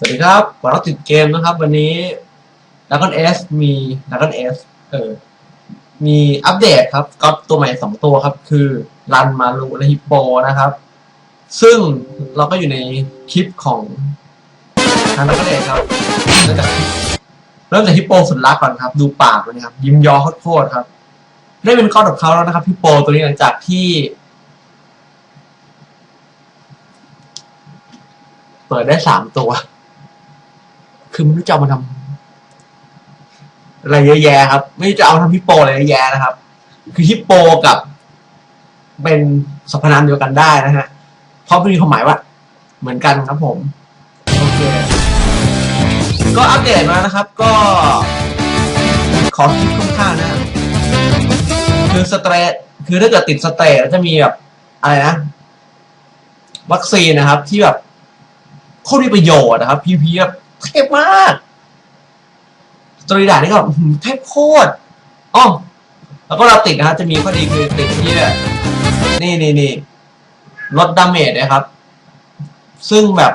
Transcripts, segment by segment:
สวัสดีครับขอรับติดเกมนะครับ วันนี้ดัก o นเอสมีดัก o นเอสเออ มีอัปเดตครับก็ตัวใหม่สองตัวครับ คือรันมารูและฮิปโปนะครับ ซึ่งเราก็อยู่ในคลิปของทางดัก o นเอสครับเริ่มจากเริ่มจากฮิปโปสุดรักก่อนครับ ดูปากมันนะครับ ยิ้มย้อโคตรครับ ได้เป็นก้อนของเขาแล้วนะครับฮิปโปตัวนี้หลังจากที่เปิดได้สามตัว คือไม่รู้จะเอามาทำอะไรเยอะแยะครับ ไม่จะเอาทำฮิปโปอะไรเยอะแยะนะครับ คือฮิปโปกับ เป็นสรรพนามเดียวกันได้นะฮะเพราะมันมีความหมายว่า เหมือนกันครับผมโอเคก็อัปเดตมานะครับ ก็ ขอคิดค่อนข้างนะคือสเตรทคือถ้าเกิดติดสเตรทจะมีแบบอะไรนะ วัคซีนนะครับที่แบบโคตรมีประโยชน์นะครับ พีพีแบบ เทพมากตรีดานี่ก็เทพโคตรอ๋อแล้วก็เราติดนะครับจะมีข้อดีคือติดที่แบบนี่นี่นี่ลดดาเมจนะครับ ซึ่งแบบ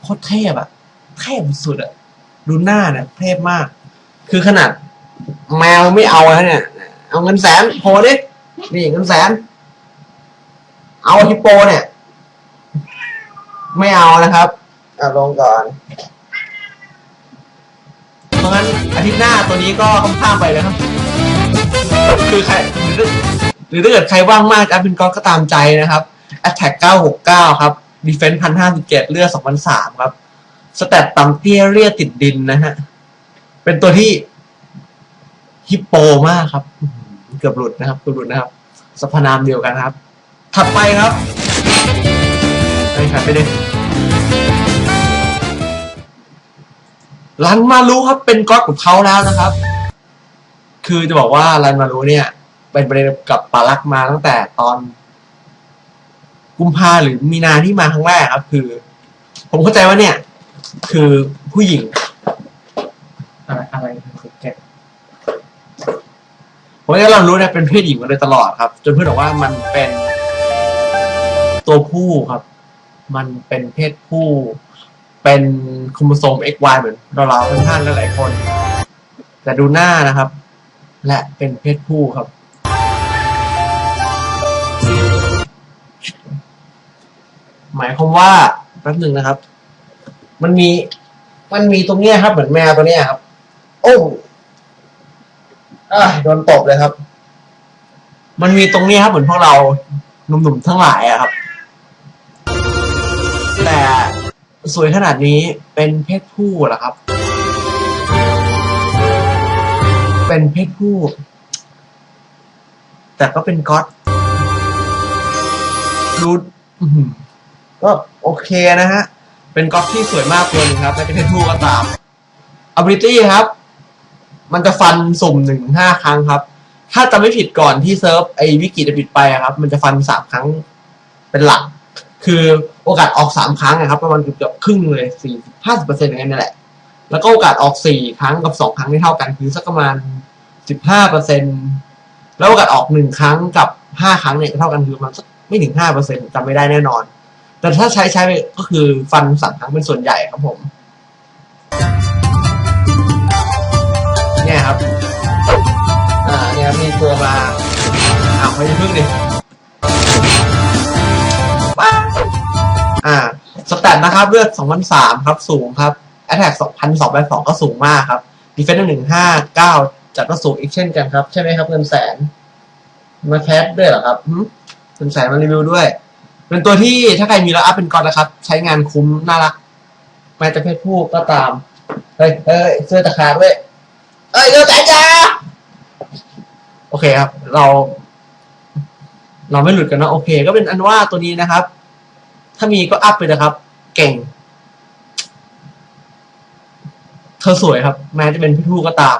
โคตรเทพอะเทพสุดอะดูหน้าเนี่ยเทพมาก คือขนาดแมวไม่เอาแล้วเนี่ย เอาเงินแสนโพดินี่เงินแสน เอาฮิปโปเนี่ย ไม่เอานะครับ อะลงก่อน เพราะงั้นอาทิตย์หน้าตัวนี้ก็ข้ามไปเลยครับ คือใครหรือหรือถ้าเกิดใครว่างมากจะเป็นก็ก็ตามใจนะครับ Attack 969 ครับ Defense 1057 เลือด2003 ครับ สแตตต่ำเตี้ยเรียติดดินนะฮะ เป็นตัวที่ฮิปโปมากครับ เกือบหลุดนะครับเกือบหลุดนะครับสรรพนามเดียวกันครับ ถัดไปครับ ไปครับไปเลย รันมารู้ครับเป็นก๊อตกับเขาแล้วนะครับ คือจะบอกว่ารันมารู้เนี่ย เป็นประเด็นกับปาลักมาตั้งแต่ตอน กุมภาหรือมีนาที่มาครั้งแรกครับ คือ ผมเข้าใจว่าเนี่ย คือผู้หญิง อะไรอะไรคือแกผมก็เรารู้นะเป็นเพศหญิงมาโดยตลอดครับ จนเพื่อนบอกว่ามันเป็นตัวผู้ครับ มันเป็นเพศผู้ เป็นโครโมโซม XY เหมือนเราๆค่อนข้างหลายๆคน แต่ดูหน้านะครับ และเป็นเพศผู้ครับ หมายความว่าแป๊บหนึ่งนะครับ มันมีมันมีตรงเนี้ยครับ เหมือนแมวตัวเนี้ยครับ โอ้อะโดนตบเลยครับ มันมีตรงเนี้ยครับเหมือนพวกเราหนุ่มๆทั้งหลายอะครับ แต่ สวยขนาดนี้เป็นเพศผู้เหรอครับ เป็นเพศผู้ แต่ก็เป็นก๊อตดูก็โอเคนะฮะ เป็นก๊อตที่สวยมากตัวนึงครับและเป็นเพศผู้ก็ตาม ability ครับ มันจะฟันสุ่มหนึ่งห้าครั้งครับ ถ้าจะไม่ผิดก่อนที่เซิร์ฟไอวิกิจะปิดไปครับ มันจะฟันสามครั้งเป็นหลัก คือโอกาสออกสามครั้งนะครับ ประมาณเกือบๆครึ่งเลยสี่ห้าสิบเปอร์เซ็นต์อย่างนี้นแหละ แล้วก็โอกาสออกสี่ครั้งกับสองครั้งที่เท่ากันคือสักประมาณสิบห้าเปอร์เซ็นต์แล้วโอกาสออกหนึ่งครั้งกับห้าครั้งเนี่ยเท่ากันคือประมาณสักไม่ถึงห้าเปอร์เซ็นต์จำไม่ได้แน่นอน แต่ถ้าใช้ใช้ไปก็คือฟันสามครั้งเป็นส่วนใหญ่ครับผม เนี่ยครับ อ่าเนี่ยครับมีตัวมาอ้าวไม่ได้พึ่งดิ สแตทนะครับเลือด2003ครับสูงครับ Attack 2,282ก็สูงมากครับ Defense 159 จัดก็สูงอีกเช่นกันครับ ใช่ไหมครับเงินแสน มาแคสด้วยเหรอครับเงินแสนมารีวิวด้วย เป็นตัวที่ถ้าใครมีแล้วอัพเป็นก่อนนะครับ ใช้งานคุ้มน่ารักแม้จะเพศผู้ก็ตาม เฮ้ยเฮ้ยเสื้อตะขาดด้วยเอ้ยเดี๋ยวแตจ้าโอเคครับ เรา เราไม่หลุดกันนะโอเค ก็เป็นอันว่าตัวนี้นะครับ ถ้ามีก็อัพไปนะครับ เก่ง เธอสวยครับ แม้จะเป็นพี่ผู้ก็ตาม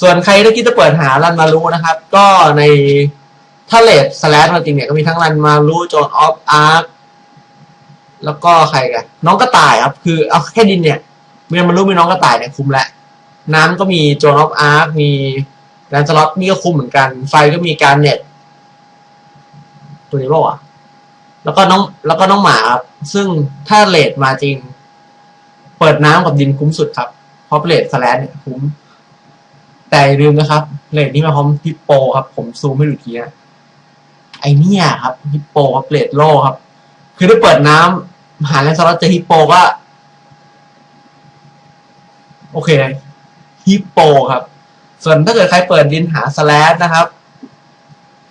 ส่วนใครที่คิดจะเปิดหารันมารู้นะครับ ก็ในถ้าเลดสแลชมาจริงเนี่ยก็มีทั้งรันมารู้โจนออฟอาร์คแล้วก็ใครกันน้องกระต่ายครับ คือเอาแค่ดินเนี่ยมีรันมารู้มีน้องกระต่ายเนี่ยคุ้มแล้วน้ำก็มีโจนออฟอาร์คมีแลนสล็อตนี่ก็คุ้มเหมือนกัน ไฟก็มีการเน็ตตัวนี้ป่าวะ แล้วก็น้องแล้วก็น้องหมาครับซึ่งถ้าเลทมาจริง เปิดน้ำกับดินคุ้มสุดครับเพราะเลทสแลนเนี่ยคุ้ม แต่ลืมนะครับเลทนี้มาพร้อมฮิปโปครับ ผมซูมให้ดูทีนะไอเนี่ยครับฮิปโปครับเลทโลครับ คือได้เปิดน้ำหาแลนสล็อตเจอฮิปโปก็โอเคฮิปโปครับ ส่วนถ้าเกิดใครเปิดดินหาสแลนนะครับ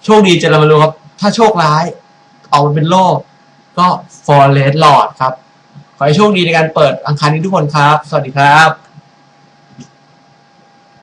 โชคดีจะเรามาดูครับ ถ้าโชคร้าย ออกมาเป็นโลก ก็ฟอร์เรสต์ลอดครับ ขอให้โชคดีในการเปิดอังคารนี้ทุกคนครับ สวัสดีครับ